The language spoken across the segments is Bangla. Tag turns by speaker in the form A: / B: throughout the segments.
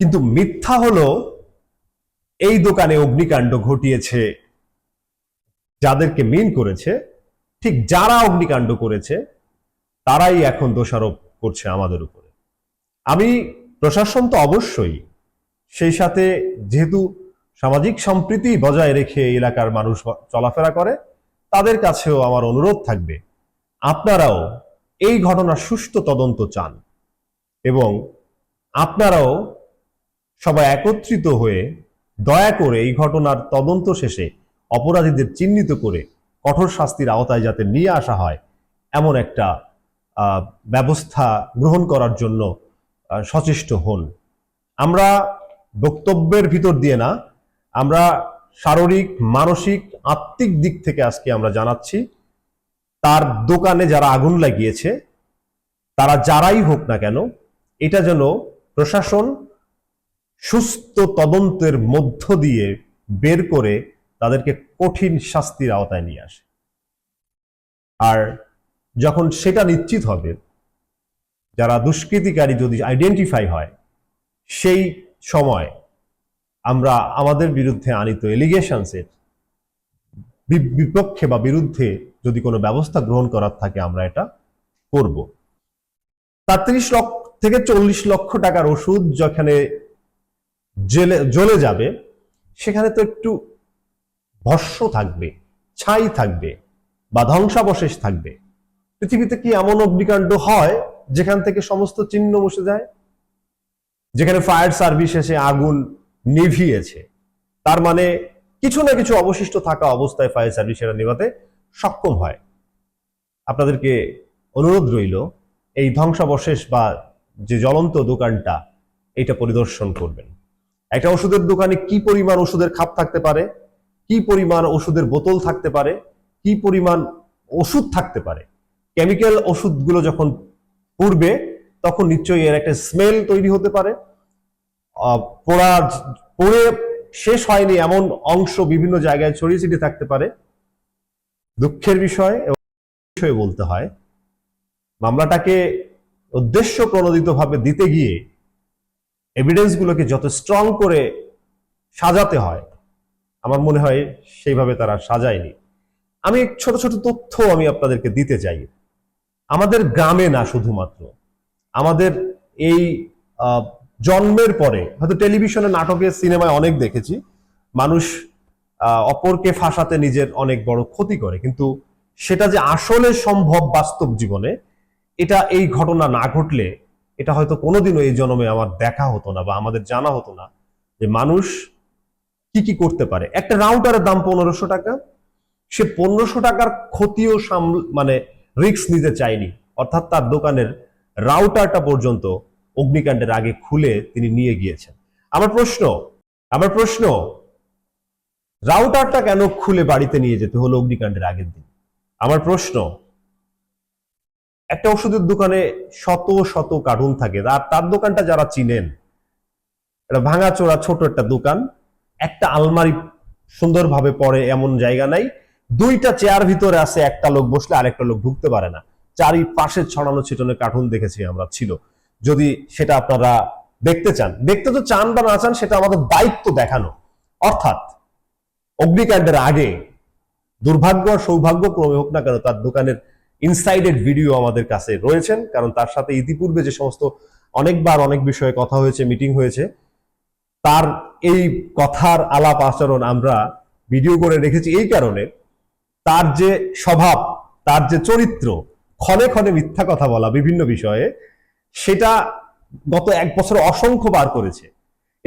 A: কিন্তু মিথ্যা হলো এই দোকানে অগ্নিকাণ্ড ঘটিয়েছে যাদেরকে মিন করেছে ঠিক যারা অগ্নিকাণ্ড করেছে তারাই এখন দোষারোপ করছে আমাদের উপরে আমি প্রশাসন তো অবশ্যই সেই সাথে যেহেতু সামাজিক সম্প্রীতি বজায় রেখে এলাকার মানুষ চলাফেরা করে তাদের কাছেও আমার অনুরোধ থাকবে আপনারাও এই ঘটনার সুষ্ঠু তদন্ত চান এবং আপনারাও সবাই একত্রিত হয়ে দয়া করে এই ঘটনার তদন্ত শেষে অপরাধীদের চিহ্নিত করে কঠোর শাস্তির আওতায় যাতে নিয়ে আসা হয় এমন একটা ব্যবস্থা গ্রহণ করার জন্য সচেষ্ট হন আমরা বক্তব্যের ভিতর দিয়ে না আমরা শারীরিক মানসিক আত্মিক দিক থেকে আজকে আমরা জানাচ্ছি তার দোকানে যারা আগুন লাগিয়েছে তারা যারাই হোক না কেন এটা যেন প্রশাসন সুস্থ তদন্তের মধ্য দিয়ে বের করে তাদেরকে কঠিন শাস্তির আওতায় নিয়ে আসে আর যখন সেটা নিশ্চিত হবে যারা দুষ্কৃতিকারী যদি আইডেন্টিফাই হয় সেই সময় আমরা আমাদের বিরুদ্ধে আনিত এলিগেশনসের বিপক্ষে বা বিরুদ্ধে যদি কোনো ব্যবস্থা গ্রহণ করার থাকে আমরা এটা করব তাত্রিশ লক্ষ থেকে চল্লিশ লক্ষ টাকার ওষুধ যেখানে জেলে জ্বলে যাবে সেখানে তো একটু ভস্য থাকবে ছাই থাকবে বা ধ্বংসাবশেষ থাকবে পৃথিবীতে কি এমন অগ্নিকাণ্ড হয় যেখান থেকে সমস্ত চিহ্ন বসে যায় যেখানে ফায়ার সার্ভিস এসে আগুন নিভিয়েছে তার মানে কিছু না কিছু অবশিষ্ট থাকা অবস্থায় ফায়ার সার্ভিস সেটা নেভাতে সক্ষম হয় আপনাদেরকে অনুরোধ রইল এই ধ্বংসাবশেষ বা যে জ্বলন্ত দোকানটা এটা পরিদর্শন করবেন একটা ওষুধের দোকানে কি পরিমাণ ওষুধের খাপ থাকতে পারে কি পরিমাণ ওষুধের বোতল থাকতে পারে কি পরিমাণ ওষুধ থাকতে পারে কেমিক্যাল ওষুধগুলো যখন পড়বে তখন নিশ্চয়ই এর একটা স্মেল তৈরি হতে পারে পোড়া পড়ে শেষ হয়নি এমন অংশ বিভিন্ন জায়গায় ছড়িয়ে ছিটিয়ে থাকতে পারে দুঃখের বিষয় বিষয়ে বলতে হয় মামলাটাকে উদ্দেশ্য প্রণোদিতভাবে দিতে গিয়ে এভিডেন্সগুলোকে যত স্ট্রং করে সাজাতে হয় আমার মনে হয় সেইভাবে তারা সাজায়নি আমি ছোট ছোট তথ্য আমি আপনাদেরকে দিতে চাই আমাদের গ্রামে না শুধুমাত্র আমাদের এই জন্মের পরে হয়তো টেলিভিশনে নাটকে সিনেমায় অনেক দেখেছি মানুষ অপরকে ফাঁসাতে নিজের অনেক বড় ক্ষতি করে কিন্তু সেটা যে আসলে সম্ভব বাস্তব জীবনে এটা এই ঘটনা না ঘটলে এটা হয়তো কোনোদিনও এই জন্মে আমার দেখা হতো না বা আমাদের জানা হতো না যে মানুষ কি কি করতে পারে একটা রাউটারের দাম পনেরোশো টাকা সে পনেরোশো টাকার ক্ষতিও সাম মানে রিক্স নিতে চায়নি অর্থাৎ তার দোকানের রাউটারটা পর্যন্ত অগ্নিকাণ্ডের আগে খুলে তিনি নিয়ে গিয়েছেন আমার প্রশ্ন আমার প্রশ্ন রাউটারটা কেন খুলে বাড়িতে নিয়ে যেতে হলো অগ্নিকাণ্ডের আগের দিন আমার প্রশ্ন একটা ওষুধের দোকানে শত শত কার্টুন থাকে আর তার দোকানটা যারা চিনেন এটা ভাঙাচোরা ছোট একটা দোকান একটা আলমারি সুন্দরভাবে পড়ে এমন জায়গা নাই দুইটা চেয়ার ভিতরে আছে একটা লোক বসলে আরেকটা লোক ঢুকতে পারে না চারি পাশে ছড়ানো ছিটানো কার্টুন দেখেছি আমরা ছিল যদি সেটা আপনারা দেখতে চান দেখতে তো চান বা না চান সেটা আমাদের দায়িত্ব দেখানো অর্থাৎ অগ্নিকাণ্ডের আগে দুর্ভাগ্য সৌভাগ্য ক্রমে হোক না কেন তার দোকানের ইনসাইডেড ভিডিও আমাদের কাছে রয়েছেন কারণ তার সাথে ইতিপূর্বে যে সমস্ত অনেকবার অনেক বিষয়ে কথা হয়েছে মিটিং হয়েছে তার এই কথার আলাপ আচরণ আমরা ভিডিও করে রেখেছি এই কারণে তার যে স্বভাব তার যে চরিত্র ক্ষণে ক্ষণে মিথ্যা কথা বলা বিভিন্ন বিষয়ে সেটা গত এক বছর অসংখ্য বার করেছে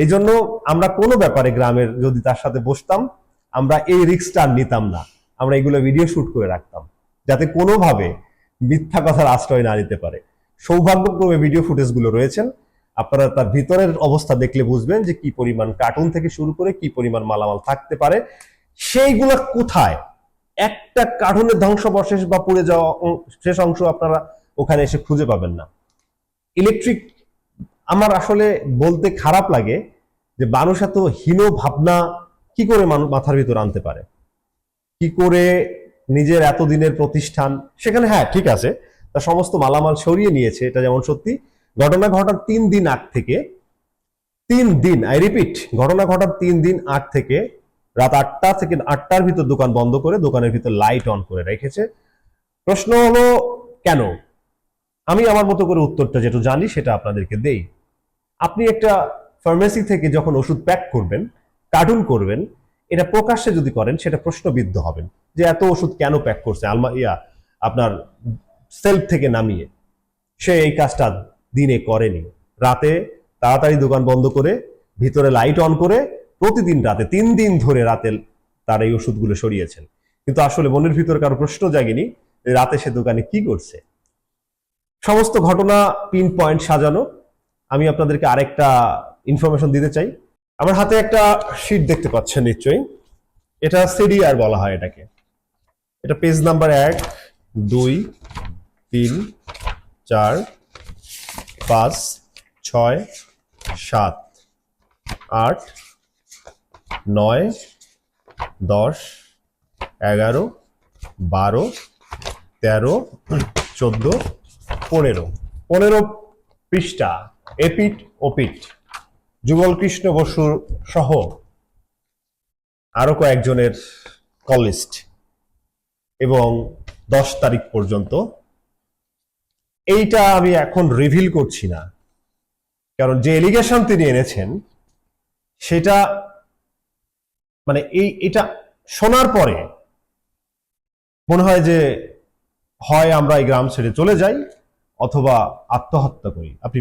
A: এই জন্য আমরা কোনো ব্যাপারে গ্রামের যদি তার সাথে বসতাম আমরা এই রিক্সটা নিতাম না আমরা এগুলো ভিডিও শুট করে রাখতাম যাতে কোনোভাবে মিথ্যা কথার আশ্রয় না নিতে পারে সৌভাগ্যক্রমে ভিডিও ফুটেজগুলো রয়েছেন আপনারা তার ভিতরের অবস্থা দেখলে বুঝবেন যে কি পরিমাণ কার্টুন থেকে শুরু করে কি পরিমাণ মালামাল থাকতে পারে সেইগুলো কোথায় একটা কার্টুনের ধ্বংসবশেষ বা পুড়ে যাওয়া শেষ অংশ আপনারা ওখানে এসে খুঁজে পাবেন না ইলেকট্রিক আমার আসলে বলতে খারাপ লাগে যে মানুষ এত হীন ভাবনা কি করে মাথার ভিতর আনতে পারে কি করে নিজের এতদিনের প্রতিষ্ঠান সেখানে হ্যাঁ ঠিক আছে তা সমস্ত মালামাল সরিয়ে নিয়েছে এটা যেমন সত্যি ঘটনা ঘটার তিন দিন আগ থেকে তিন দিন আই রিপিট ঘটনা ঘটার তিন দিন আগ থেকে রাত আটটা থেকে আটটার ভিতর দোকান বন্ধ করে দোকানের ভিতর লাইট অন করে রেখেছে প্রশ্ন হলো কেন আমি আমার মতো করে উত্তরটা যেটা জানি সেটা আপনাদেরকে দেই আপনি একটা ফার্মেসি থেকে যখন ওষুধ প্যাক করবেন কার্টুন করবেন এটা প্রকাশ্যে যদি করেন সেটা প্রশ্নবিদ্ধ হবেন যে এত ওষুধ কেন প্যাক করছে আলমা ইয়া আপনার সেলফ থেকে নামিয়ে সে এই কাজটা দিনে করেনি রাতে তাড়াতাড়ি দোকান বন্ধ করে ভিতরে লাইট অন করে প্রতিদিন রাতে তিন দিন ধরে রাতে তার এই ওষুধগুলো সরিয়েছেন কিন্তু আসলে মনের ভিতরে কারো প্রশ্ন জাগেনি রাতে সে দোকানে কি করছে সমস্ত ঘটনা পিন পয়েন্ট সাজানো আমি আপনাদেরকে আরেকটা ইনফরমেশন দিতে চাই আমার হাতে একটা শীট দেখতে পাচ্ছেন নিশ্চয়ই এটা সিডিআর বলা হয় এটাকে এটা পেজ নাম্বার এক দুই তিন চার পাঁচ ছয় সাত আট নয় দশ এগারো বারো তেরো চোদ্দো পনেরো পনেরো পৃষ্ঠা এপিট ওপিট যুগলকৃষ্ণ বসুর সহ আরও কয়েকজনের কলিস্ট এবং দশ তারিখ পর্যন্ত এইটা আমি এখন রিভিল করছি না কারণ যে এলিগেশন তিনি এনেছেন সেটা মানে এই এটা শোনার পরে মনে হয় যে হয় আমরা এই গ্রাম ছেড়ে চলে যাই অথবা আত্মহত্যা করি আপনি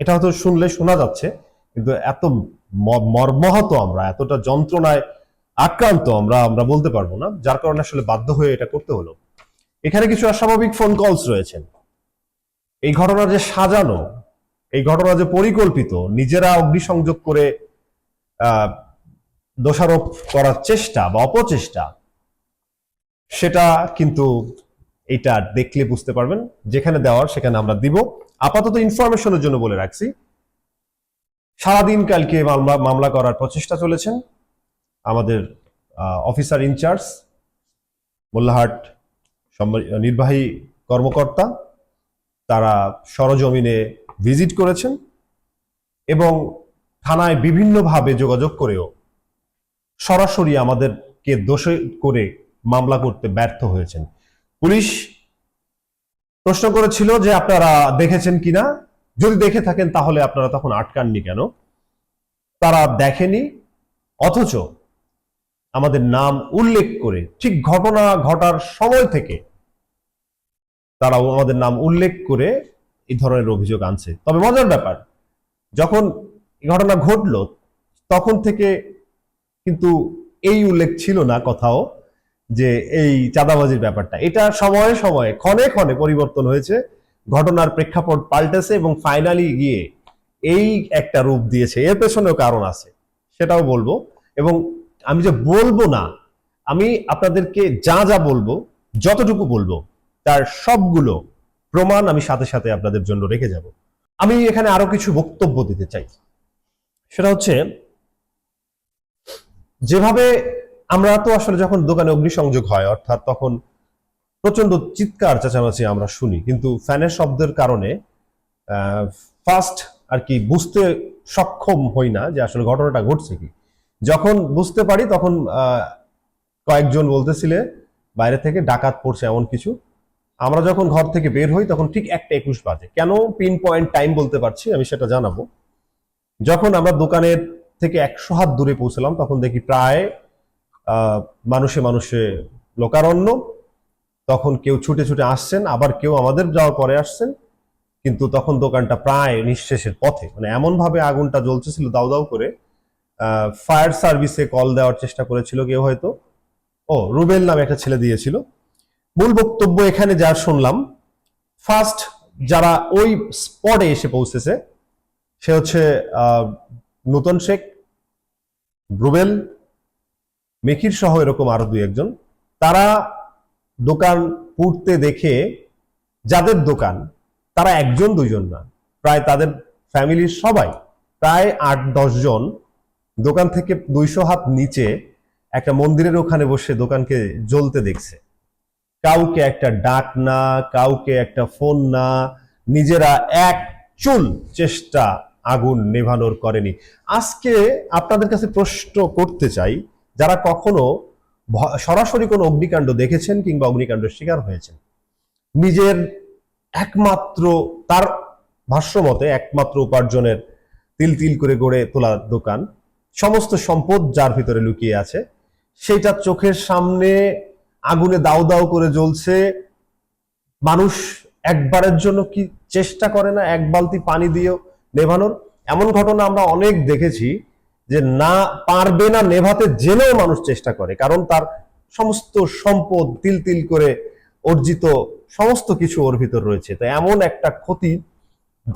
A: এটা হয়তো শুনলে শোনা যাচ্ছে কিন্তু এত মর্মাহত আমরা এতটা যন্ত্রণায় আক্রান্ত আমরা আমরা বলতে পারবো না যার কারণে আসলে বাধ্য হয়ে এটা করতে হলো এখানে কিছু অস্বাভাবিক ফোন কলস রয়েছেন এই ঘটনা যে সাজানো এই ঘটনা যে পরিকল্পিত নিজেরা অগ্নিসংযোগ করে দোষারোপ করার চেষ্টা বা অপচেষ্টা সেটা কিন্তু এটা দেখলে বুঝতে পারবেন যেখানে দেওয়ার সেখানে আমরা দিব আপাতত ইনফরমেশনের জন্য বলে রাখছি সারাদিন কালকে মামলা মামলা করার প্রচেষ্টা চলেছেন আমাদের অফিসার ইনচার্জ মোল্লাহাট নির্বাহী কর্মকর্তা তারা সরজমিনে ভিজিট করেছেন এবং থানায় বিভিন্নভাবে যোগাযোগ করেও সরাসরি আমাদেরকে দোষে করে মামলা করতে ব্যর্থ হয়েছেন পুলিশ প্রশ্ন করেছিল যে আপনারা দেখেছেন কিনা যদি দেখে থাকেন তাহলে আপনারা তখন আটকাননি কেন তারা দেখেনি অথচ আমাদের নাম উল্লেখ করে ঠিক ঘটনা ঘটার সময় থেকে তারা আমাদের নাম উল্লেখ করে এই ধরনের অভিযোগ আনছে তবে মজার ব্যাপার যখন ঘটনা ঘটল তখন থেকে কিন্তু এই উল্লেখ ছিল না কথাও যে এই চাঁদাবাজির ব্যাপারটা এটা সময়ে সময়ে ক্ষণে ক্ষণে পরিবর্তন হয়েছে ঘটনার প্রেক্ষাপট পাল্টেছে এবং ফাইনালি গিয়ে এই একটা রূপ দিয়েছে এর পেছনেও কারণ আছে সেটাও বলবো এবং আমি যে বলবো না আমি আপনাদেরকে যা যা বলবো যতটুকু বলবো তার সবগুলো প্রমাণ আমি সাথে সাথে আপনাদের জন্য রেখে যাব আমি এখানে আরো কিছু বক্তব্য দিতে চাই সেটা হচ্ছে যেভাবে আমরা তো আসলে যখন দোকানে অগ্নিসংযোগ হয় অর্থাৎ তখন প্রচন্ড চিৎকার চেঁচামেচি আমরা শুনি কিন্তু ফ্যানের শব্দের কারণে ফার্স্ট আর কি বুঝতে সক্ষম হই না যে আসলে ঘটনাটা ঘটছে কি যখন বুঝতে পারি তখন কয়েকজন বলতেছিলে বাইরে থেকে ডাকাত পড়ছে এমন কিছু আমরা যখন ঘর থেকে বের হই তখন ঠিক একটা একুশ বাজে কেন পিন পয়েন্ট টাইম বলতে পারছি আমি সেটা জানাবো যখন আমরা দোকানের থেকে একশো হাত দূরে পৌঁছলাম তখন দেখি প্রায় মানুষে মানুষে লোকারণ্য তখন কেউ ছুটে ছুটে আসছেন আবার কেউ আমাদের যাওয়ার পরে আসছেন কিন্তু তখন দোকানটা প্রায় নিঃশেষের পথে মানে এমনভাবে আগুনটা জ্বলতেছিল দাউ দাউ করে ফায়ার সার্ভিসে কল দেওয়ার চেষ্টা করেছিল কেউ হয়তো ও রুবেল নামে একটা ছেলে দিয়েছিল মূল বক্তব্য এখানে যা শুনলাম ফার্স্ট যারা ওই স্পটে এসে পৌঁছেছে সে হচ্ছে নতুন শেখ রুবেল মেখির সহ এরকম আরো দুই একজন তারা দোকান পুড়তে দেখে যাদের দোকান তারা একজন দুইজন না প্রায় তাদের ফ্যামিলির সবাই প্রায় আট জন দোকান থেকে দুইশো হাত নিচে একটা মন্দিরের ওখানে বসে দোকানকে জ্বলতে দেখছে কাউকে একটা ডাক না কাউকে একটা ফোন না নিজেরা এক চুল চেষ্টা আগুন নেভানোর করেনি আজকে আপনাদের কাছে প্রশ্ন করতে চাই যারা কখনো সরাসরি কোনো অগ্নিকাণ্ড দেখেছেন কিংবা অগ্নিকাণ্ডের শিকার হয়েছেন নিজের একমাত্র তার ভাষ্যমতে একমাত্র উপার্জনের তিল তিল করে গড়ে তোলা দোকান সমস্ত সম্পদ যার ভিতরে লুকিয়ে আছে সেটা চোখের সামনে আগুনে দাউ দাউ করে জ্বলছে মানুষ একবারের জন্য কি চেষ্টা করে না এক বালতি পানি দিয়েও নেভানোর এমন ঘটনা আমরা অনেক দেখেছি যে না পারবে না নেভাতে জেনেও মানুষ চেষ্টা করে কারণ তার সমস্ত সম্পদ তিল তিল করে অর্জিত সমস্ত কিছু ওর ভিতর রয়েছে তো এমন একটা ক্ষতি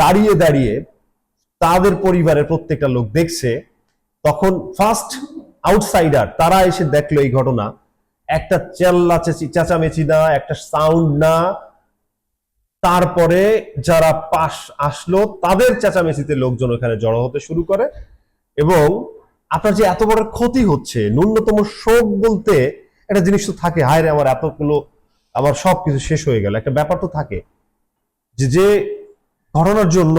A: দাঁড়িয়ে দাঁড়িয়ে তাদের পরিবারের প্রত্যেকটা লোক দেখছে তখন ফার্স্ট আউটসাইডার তারা এসে দেখলো এই ঘটনা একটা চেল্লা চেঁচামেচি না একটা সাউন্ড না তারপরে যারা পাশ আসলো তাদের চেঁচামেচিতে লোকজন ওখানে জড়ো হতে শুরু করে এবং আপনার যে এত বড় ক্ষতি হচ্ছে ন্যূনতম শোক বলতে একটা জিনিস তো থাকে হায় রে আমার এতগুলো আমার সব কিছু শেষ হয়ে গেল একটা ব্যাপার তো থাকে যে যে ঘটনার জন্য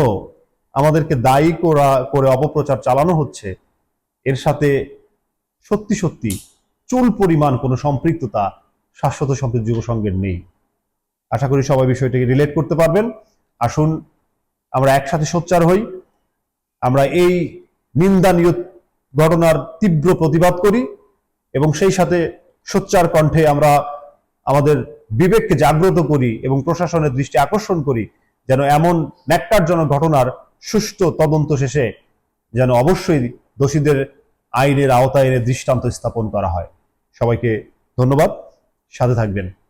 A: আমাদেরকে দায়ী করা করে অপপ্রচার চালানো হচ্ছে এর সাথে সত্যি সত্যি চুল পরিমাণ কোনো সম্পৃক্ততা শাশ্বত সম্পৃক্ত যুব সংঘের নেই আশা করি সবাই বিষয়টাকে রিলেট করতে পারবেন আসুন আমরা একসাথে সোচ্চার হই আমরা এই নিন্দানীয় ঘটনার তীব্র প্রতিবাদ করি এবং সেই সাথে সোচ্চার কণ্ঠে আমরা আমাদের বিবেককে জাগ্রত করি এবং প্রশাসনের দৃষ্টি আকর্ষণ করি যেন এমন ন্যাক্কারজনক ঘটনার সুষ্ঠু তদন্ত শেষে যেন অবশ্যই দোষীদের আইনের আওতায় এনে দৃষ্টান্ত স্থাপন করা হয় সবাইকে ধন্যবাদ সাথে থাকবেন